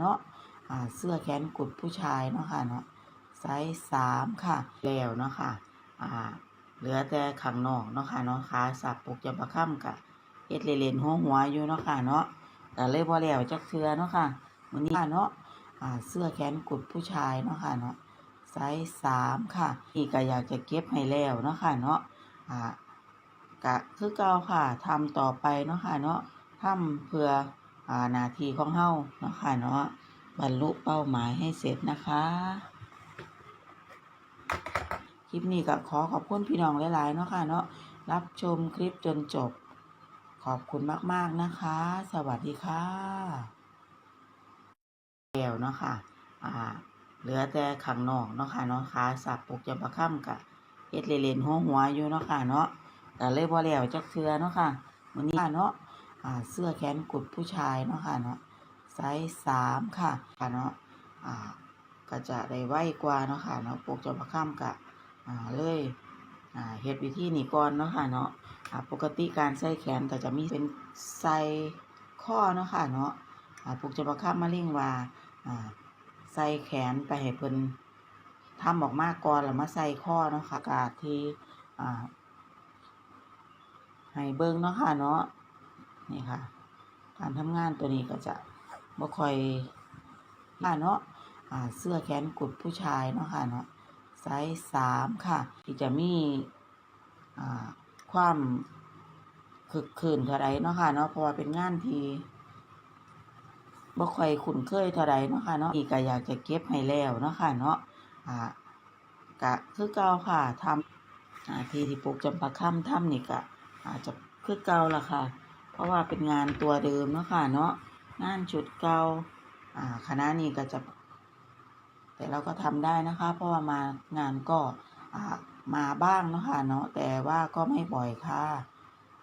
เนาะเสื้อแขนกุดผู้ชายเนาะค่ะเนาะไซส์สามค่ะ แล้วเนาะค่ะอ่าเหลือแต่ข้างนอกเนาะค่ะเนาะขาสับปกจำปะค่ำกะเฮ็ดเลนหัวหัวอยู่เนาะค่ะเนาะก็เลยบ่แล้วจักเทื่อเนาะค่ะมื้อนี้ค่ะเนาะอ่าเสื้อแขนกุดผู้ชายเนาะค่ะเนาะไซส์สามค่ะอีกก็อยากจะเก็บให้แล้วเนาะค่ะเนาะอ่ากะคือเก่าค่ะทำต่อไปเนาะค่ะเนาะทำเพื่อ หน้าที่ของเฮาเนาะค่ะเนาะบรรลุเป้าหมายให้เสร็จนะคะ คลิปนี้ก็ขอขอบคุณพี่น้องหลายๆเนาะค่ะเนาะรับชมคลิปจนจบ ขอบคุณมากๆนะคะ สวัสดีค่ะแล้วเนาะค่ะอ่าเหลือแต่ข้างนอกเนาะค่ะเนาะขาสับปลูกจำปะค่ำกะเฮ็ดเลนหัวหัวอยู่เนาะค่ะเนาะก็เลยบ่แล้วจักเทื่อเนาะค่ะมื้อนี้ค่ะเนาะ เสื้อแขนกุดผู้ชายเนาะค่ะเนาะไซส์สามค่ะค่ะเนาะอ่าก็จะได้ไวกว่าเนาะค่ะเนาะปลูกจำปะค่ำกะอ่าเลยอ่าเฮ็ดวิธีนี้ก่อนเนาะค่ะเนาะอ่าปกติการใส่แขนก็จะมีเป็นใส่ข้อเนาะค่ะเนาะอ่าปลูกจะประคับมาเร่งว่าอ่าใส่แขนไปให้เพิ่นทำออกมาก่อนแล้วมาใส่ข้อเนาะค่ะกาที่อ่าให้เบิ่งเนาะค่ะเนาะ นี่ค่ะ การทำงานตัวนี้ก็จะบ่ค่อยค่ะเนาะเสื้อแขนกุดผู้ชายเนาะค่ะเนาะไซส์สามค่ะ ที่จะมีความคึกคืนเท่าไรเนาะค่ะเนาะเพราะว่าเป็นงานที่บ่ค่อยคุ้นเคยเท่าไรเนาะค่ะเนาะอีกก็อยากจะเก็บให้แล้วเนาะค่ะเนาะอ่ากะคือเก่าค่ะทำอ่าที่ที่ปลูกจำปาค่ำทำนี่ก็อาจจะคือเก่าละค่ะ ราะว่าเป็นงานตัวเดิมเนาะค่ะเนาะงานชุดเก่าอ่าคณะนี้ก็จะ แต่เราก็ทำได้นะคะ เพราะว่ามางานก็อ่ามาบ้างเนาะค่ะเนาะแต่ว่าก็ไม่บ่อยค่ะ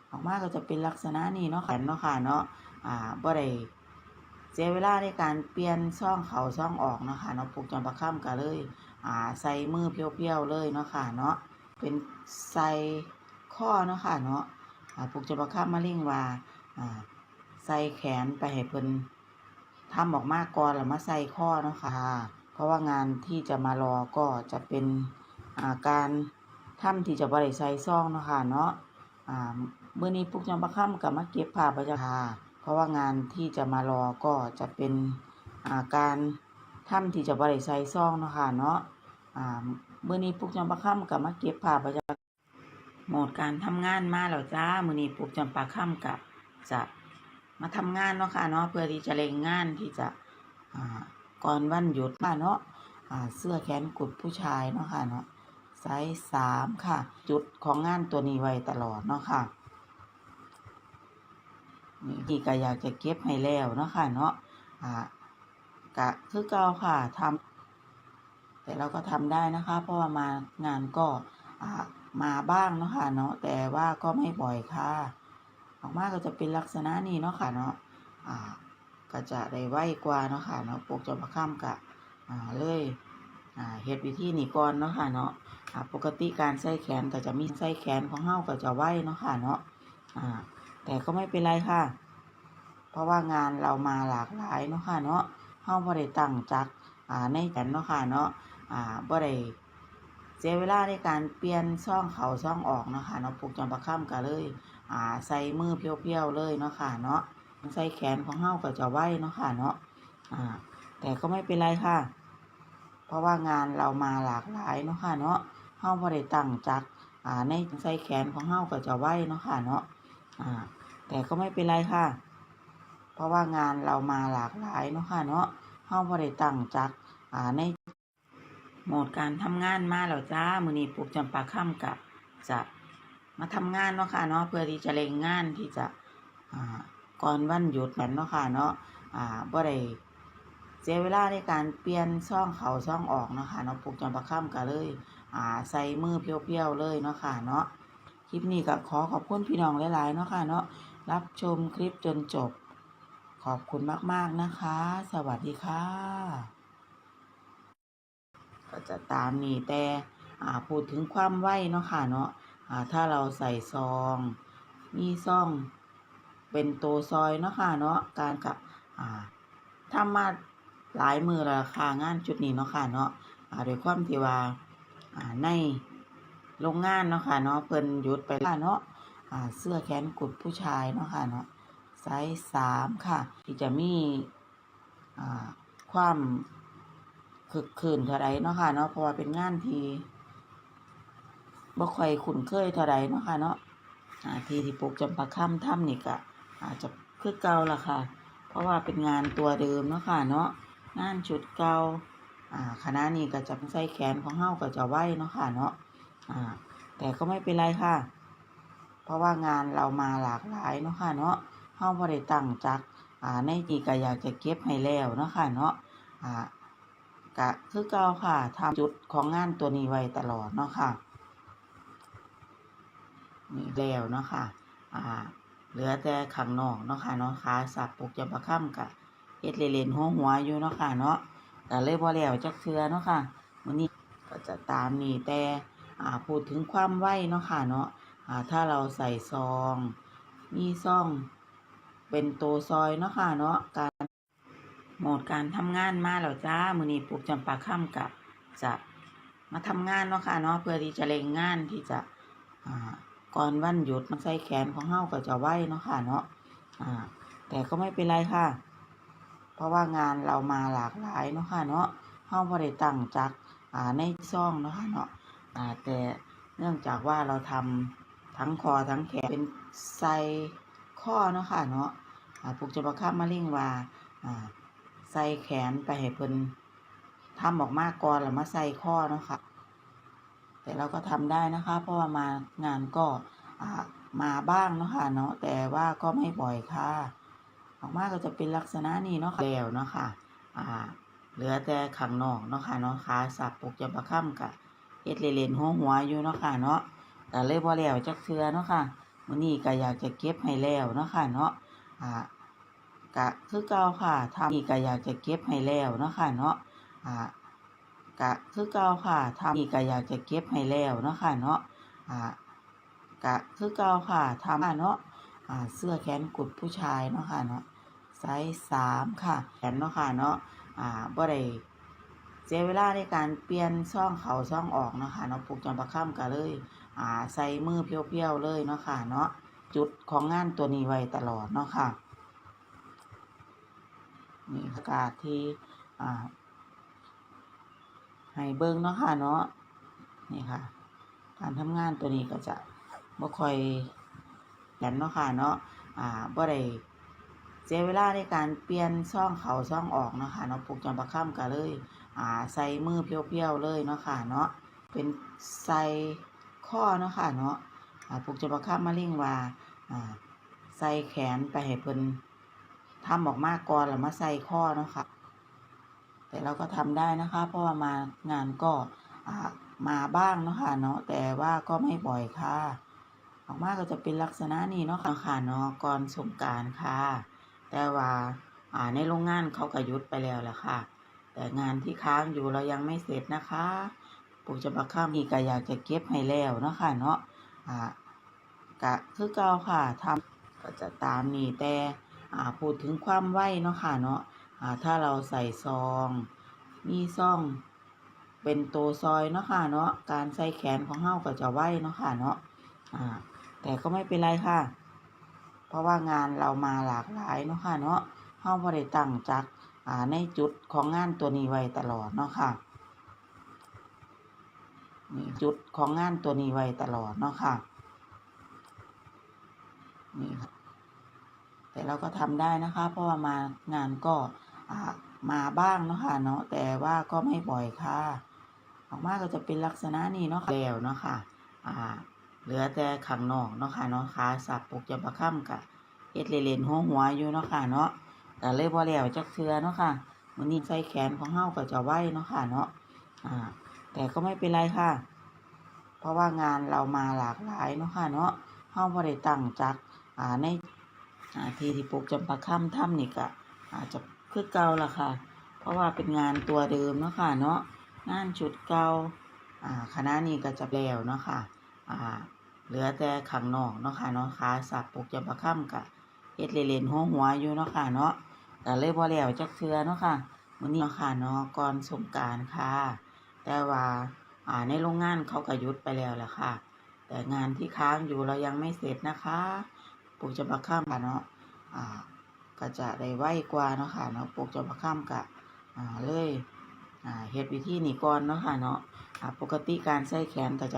ออกมาก็จะเป็นลักษณะนี้เนาะค่ะเนาะค่ะเนาะอ่าบ่ได้เสียเวลาในการเปลี่ยนช่องเขาช่องออกเนาะค่ะเนาะปลูกจำปาค่ำกันเลยอ่าใส่มือเพียวๆเลยเนาะค่ะเนาะเป็นใส่ข้อเนาะค่ะเนาะ ปลูกจำปาค่ำมาเร่งว่าอ่าใส่แขนไปให้เพิ่นทำออกมาก่อนแล้วมาใส่ข้อเนาะค่ะ เพราะว่างานที่จะมารอก็จะเป็นอ่าการทำที่จะบริใส่ซองเนาะค่ะเนาะอ่าเมื่อนี้ปุกจำปะค่ำกับมาเก็บผ้าประจาค่ะเพราะว่างานที่จะมารอก็จะเป็นอ่าการทำที่จะบริใส่ซองเนาะค่ะเนาะอ่าเมื่อนี้ปุกจำปะค่ำกับมาเก็บผ้าประจา โหมดการทำงานมาแล้วจ้ามือนี้ปุกจำปาค่ำกับจะมาทำงานเนาะค่ะเนาะเพื่อที่จะเร่งงานที่จะอ่าก่อนวันหยุดค่ะเนาะอ่าเสื้อแขนกุดผู้ชายเนาะค่ะเนาะไซส์สามค่ะ จุดของงานตัวนี้ไว้ตลอดเนาะค่ะนี่ที่ก็อยากจะเก็บให้แล้วเนาะค่ะเนาะอ่ากะคือเก่าค่ะทำแต่เราก็ทำได้นะคะ เพราะว่ามางานก็อ่า มาบ้างเนาะค่ะเนาะแต่ว่าก็ไม่บ่อยค่ะ ออกมาก็จะเป็นลักษณะนี้เนาะค่ะเนาะอ่าก็จะได้ไวกว่าเนาะค่ะเนาะปลูกจำปะค่ำกะอ่าเลยอ่าเฮ็ดวิธีนี้ก่อนเนาะค่ะเนาะอ่าปกติการใส่แขนก็จะมีใส่แขนของเฮาก็จะไวเนาะค่ะเนาะอ่าแต่ก็ไม่เป็นไรค่ะ เพราะว่างานเรามาหลากหลายเนาะค่ะเนาะเฮาบ่ได้ตั้งจักอ่าในแขนเนาะค่ะเนาะอ่าบ่ได้ เสียเวลาในการเปลี่ยนช่องเขาช่องออกเนาะค่ะเนาะปลูกจำปะค่ำก็เลยอ่าใส่มือเพียวๆเลยเนาะค่ะเนาะใส่แขนของเฮาก็จะไหวเนาะค่ะเนาะอ่า แต่ก็ไม่เป็นไรค่ะ เพราะว่างานเรามาหลากหลายเนาะค่ะเนาะเฮาบ่ได้ตั้งจักอ่าในใส่แขนของเฮาก็จะไหวเนาะค่ะเนาะอ่า แต่ก็ไม่เป็นไรค่ะ เพราะว่างานเรามาหลากหลายเนาะค่ะเนาะเฮาบ่ได้ตั้งจักอ่าใน หมดการทำงานมาแล้วจ้ามือนี้ปลูกจำปาค่ำกับจะมาทำงานเนาะค่ะเนาะเพื่อที่จะเร่งงานที่จะอ่าก่อนวันหยุดแม่นเนาะค่ะเนาะอ่าบ่ได้เสียเวลาในการเปลี่ยนช่องเขาช่องออกเนาะค่ะเนาะปลูกจำปาค่ำก็เลยอ่าใส่มือเพียวๆเลยเนาะค่ะเนาะคลิปนี้ก็ขอขอบคุณพี่น้องหลายๆเนาะค่ะเนาะรับชมคลิปจนจบ ขอบคุณมากๆนะคะ สวัสดีค่ะ ก็จะตามนี้แต่พูดถึงความไวเนาะค่ะเนาะถ้าเราใส่ซองมีซองเป็นตัวซอยเนาะค่ะเนาะการกับอ่ามาหลายมือแล้วล่ะค่ะงานจุดนี้เนาะค่ะเนาะอ่าด้วยความที่ว่าในโรงงานเนาะค่ะเนาะเพิ่นหยุดไปแล้วเนาะเสื้อแขนกุดผู้ชายเนาะค่ะเนาะไซส์สามค่ะ ที่จะมีความ คึกคืนเท่าไรเนาะค่ะเนาะเพราะว่าเป็นงานที่บ่ค่อยคุ้นเคยเท่าไรเนาะค่ะเนาะทีที่ปลูกจำปาค่ำถ้ำนี่ก็อาจจะคือเก่าละค่ะ เพราะว่าเป็นงานตัวเดิมเนาะค่ะเนาะงานชุดเก่าอ่าคณะนี้ก็จะใส่แขนของเฮาก็จะไหวเนาะค่ะเนาะอ่าแต่ก็ไม่เป็นไรค่ะ เพราะว่างานเรามาหลากหลายเนาะค่ะเนาะเฮาบ่ได้ตั้งจักอ่าในทีก็อยากจะเก็บให้แล้วเนาะค่ะเนาะ ก็คือเก่าค่ะทำจุดของงานตัวนี้ไว้ตลอดเนาะค่ะ นี่แล้วเนาะค่ะ อ่า เหลือแต่ข้างนอกเนาะค่ะเนาะขาสับปลูกจำปาค่ำกะเฮ็ดเลนหัวหัวอยู่เนาะค่ะเนาะก็เลยบ่แล้วจักเทือเนาะค่ะมื้อนี้ก็จะตามนี่แต่อ่าพูดถึงความไหวเนาะค่ะเนาะอ่าถ้าเราใส่ซอง มีซองเป็นตัวซอยเนาะค่ะเนาะการ หมดการทำงานมาแล้วจ้ามือนี้ปลูกจำปาค่ำกะจะมาทำงานเนาะค่ะเนาะเพื่อที่จะเร่งงานที่จะอ่าก่อนวันหยุดมันใส่แขนของเฮาก็จะไว้เนาะค่ะเนาะอ่าแต่ก็ไม่เป็นไรค่ะ เพราะว่างานเรามาหลากหลายเนาะค่ะเนาะเฮาบ่ได้ตั้งจักอ่าในซ่องเนาะค่ะเนาะอ่าแต่เนื่องจากว่าเราทำทั้งคอทั้งแขนเป็นใส่ข้อเนาะค่ะเนาะอ่าปลูกจะประคับมาเร่งว่าอ่า ใส่แขนไปให้เพิ่นทำออกมาก่อนแล้วมาใส่ข้อเนาะค่ะแต่เราก็ทำได้นะคะ เพราะว่ามางานก็อ่ามาบ้างเนาะค่ะเนาะแต่ว่าก็ไม่บ่อยค่ะ ออกมาก็จะเป็นลักษณะนี้เนาะะแล้วเนาะค่ะอ่าเหลือแต่ข้างนอกเนาะค่ะเนาะขาสับปูกจำปาค่ำกะเฮ็ดเลนหัวหัวอยู่เนาะค่ะเนาะก็เลยบ่แล้วจักเทื่อเนาะค่ะมื้อนี้ก็อยากจะเก็บให้แล้วเนาะค่ะเนาะอ่า ก็คือเก่าค่ะทำนี่ก็อยากจะเก็บให้แล้วเนาะค่ะเนาะอ่าก็คือเก่าค่ะทำนี่ก็อยากจะเก็บให้แล้วเนาะค่ะเนาะอ่าก็คือเก่าค่ะทำเนาะอ่าเสื้อแขนกุดผู้ชายเนาะค่ะเนาะไซส์สามค่ะ แขนเนาะค่ะเนาะอ่าบ่ได้เสียเวลาในการเปลี่ยนซ่องเขาซ่องออกเนาะค่ะเนาะปลูกจำปาค่ำก็เลยอ่าใส่มือเพียวๆเลยเนาะค่ะเนาะจุดของงานตัวนี้ไว้ตลอดเนาะค่ะ นี่อากาศที่อ่าให้เบิ่งเนาะค่ะเนาะนี่ค่ะ การทำงานตัวนี้ก็จะบ่ค่อยแน่นเนาะค่ะเนาะอ่าบ่ได้เสียเวลาในการเปลี่ยนซ่องเขาซ่องออกเนาะค่ะเนาะปลูกจำปาค่ำก็เลยอ่าใส่มือเพียวๆเลยเนาะค่ะเนาะเป็นใส่ข้อเนาะค่ะเนาะอ่าปลูกจำปาค่ำมาเร่งว่าอ่าใส่แขนไปให้เพิ่น ทำออกมาก่อนแล้วมาใส่ข้อเนาะค่ะ แต่เราก็ทำได้นะคะ เพราะว่ามางานก็อ่ามาบ้างเนาะค่ะเนาะแต่ว่าก็ไม่บ่อยค่ะ ออกมาก็จะเป็นลักษณะนี้เนาะค่ะเนาะก่อนสงการค่ะ แต่ว่าอ่าในโรงงานเขาก็ยุดไปแล้วแหละค่ะ แต่งานที่ค้างอยู่เรายังไม่เสร็จนะคะปูจะประค่ำนี่ก็อยากจะเก็บให้แล้วเนาะค่ะเนาะอ่าก็คือเก่าค่ะทำก็จะตามนี่แต่ พูดถึงความไวเนาะค่ะเนาะอ่าถ้าเราใส่ซองมีซองเป็นตัวซอยเนาะค่ะเนาะการใส่แขนของเฮาก็จะไวเนาะค่ะเนาะอ่าแต่ก็ไม่เป็นไรค่ะ เพราะว่างานเรามาหลากหลายเนาะค่ะเนาะเฮาบ่ได้ตั้งจักอ่าในจุดของงานตัวนี้ไว้ตลอดเนาะค่ะนี่จุดของงานตัวนี้ไว้ตลอดเนาะค่ะ นี่ค่ะ แต่ เราก็ทำได้นะคะ เพราะว่ามางานก็มาบ้างเนาะค่ะเนาะแต่ว่าก็ไม่บ่อยค่ะออกมาก็จะเป็นลักษณะนี้เนาะค่ะแล้วเนาะค่ะอ่าเหลือแต่ข้างนอกเนาะค่ะเนาะขาสับปกจำปาค่ำกะเฮ็ดเลนหัวหัวอยู่เนาะค่ะเนาะก็เลยบ่แล้วจักเทือเนาะค่ะมื้อนี้ใส่แขนของเฮาก็จะไว้เนาะค่ะเนาะอ่า แต่ก็ไม่เป็นไรค่ะ เพราะว่างานเรามาหลากหลายเนาะค่ะเนาะเฮาบ่ได้ตั้งจักอ่าในอ ที่ที่ปลูกจำปาค่ำถ้ำนี่ก็อาจจะคือเก่าละค่ะ เพราะว่าเป็นงานตัวเดิมเนาะค่ะเนาะงานชุดเก่าคณะนี้ก็จะแล้วเนาะค่ะอ่าเหลือแต่ข้างนอกเนาะค่ะเนาะขาสับปลูกจำปาค่ำกะเฮ็ดเลนๆหัวหัวอยู่เนาะค่ะเนาะก็เลยบ่แล้วจักเทือเนาะค่ะมื้อนี้เนาะค่ะเนาะก่อนสงกานต์ค่ะ แต่ว่าอ่าในโรงงานเขาก็ยุดไปแล้วแหละค่ะ แต่งานที่ค้างอยู่เรายังไม่เสร็จนะคะ ปลูกจะมาข้ามค่ะเนาะอ่าก็จะได้ไวกว่าเนาะค่ะเนาะปลูกจะมาข้ามกะอ่าเลยอ่าเฮ็ดวิธีนี้ก่อนเนาะค่ะเนาะอ่าปกติการใส่แขนก็จะ